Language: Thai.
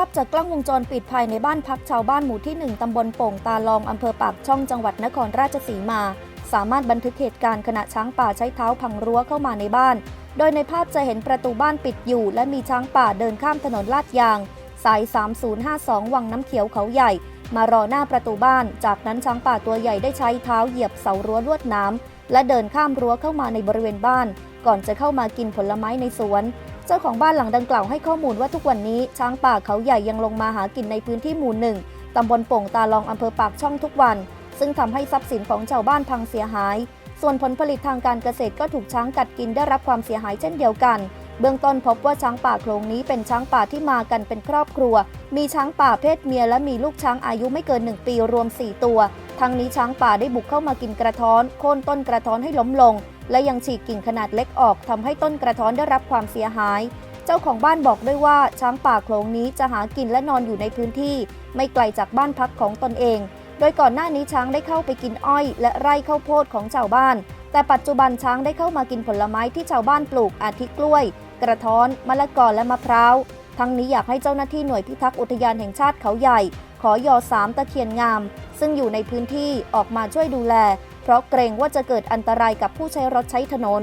าพจากกล้องวงจรปิดภายในบ้านพักชาวบ้านหมู่ที่ 1 ตำบลโป่งตาลอง อำเภอปากช่องจังหวัดนครราชสีมา สามารถบันทึกเหตุการณ์ขณะช้างป่าใช้เท้าพังรั้วเข้ามาในบ้าน โดยในภาพจะเห็นประตูบ้านปิดอยู่ และมีช้างป่าเดินข้ามถนนลาดยาง สาย 3052 วังน้ำเขียวเขาใหญ่ มารอหน้าประตูบ้าน จากนั้นช้างป่าตัวใหญ่ได้ใช้เท้าเหยียบเสารั้วลวดน้ำและเดินข้ามรั้วเข้ามาในบริเวณบ้าน ก่อนจะเข้ามากินผลไม้ในสวน เจ้าของบ้านหลังดังกล่าวให้ข้อมูลว่าทุกวันนี้ช้างป่าเขาใหญ่ยังลงมาหากินในพื้นที่หมู่หนึ่งตำบลโป่งตาลองอำเภอปากช่องทุกวัน ซึ่งทำให้ทรัพย์สินของชาวบ้านพังเสียหาย ส่วนผลผลิตทางการเกษตรก็ถูกช้างกัดกินได้รับความเสียหายเช่นเดียวกัน เบื้องต้นพบว่าช้างป่าโขลงนี้เป็นช้างป่าที่มากันเป็นครอบครัว มีช้างป่าเพศเมียและมีลูกช้างอายุไม่เกิน 1 ปีรวม 4 ตัว ทั้งนี้ช้างป่าได้บุกเข้ามากินกระท้อนโค่นต้นกระท้อนให้ล้มลง และยังฉีกกิ่งขนาดเล็กออกทำให้ต้นกระท้อนได้รับความเสียหาย เจ้าของบ้านบอกด้วยว่าช้างป่าโขลงนี้จะหากินและนอนอยู่ในพื้นที่ ไม่ไกลจากบ้านพักของตนเอง โดยก่อนหน้านี้ช้างได้เข้าไปกินอ้อย และไร่ข้าวโพดของชาวบ้าน แต่ปัจจุบันช้างได้เข้ามากินผลไม้ที่ชาวบ้านปลูกอาทิกล้วย กระท้อน มะละกอและมะพร้าวทั้งนี้อยากให้เจ้าหน้าที่หน่วยพิทักษ์อุทยานแห่งชาติเขาใหญ่ขอยอสามตะเคียนงาม ซึ่งอยู่ในพื้นที่ออกมาช่วยดูแล เพราะเกรงว่าจะเกิดอันตรายกับผู้ใช้รถใช้ถนน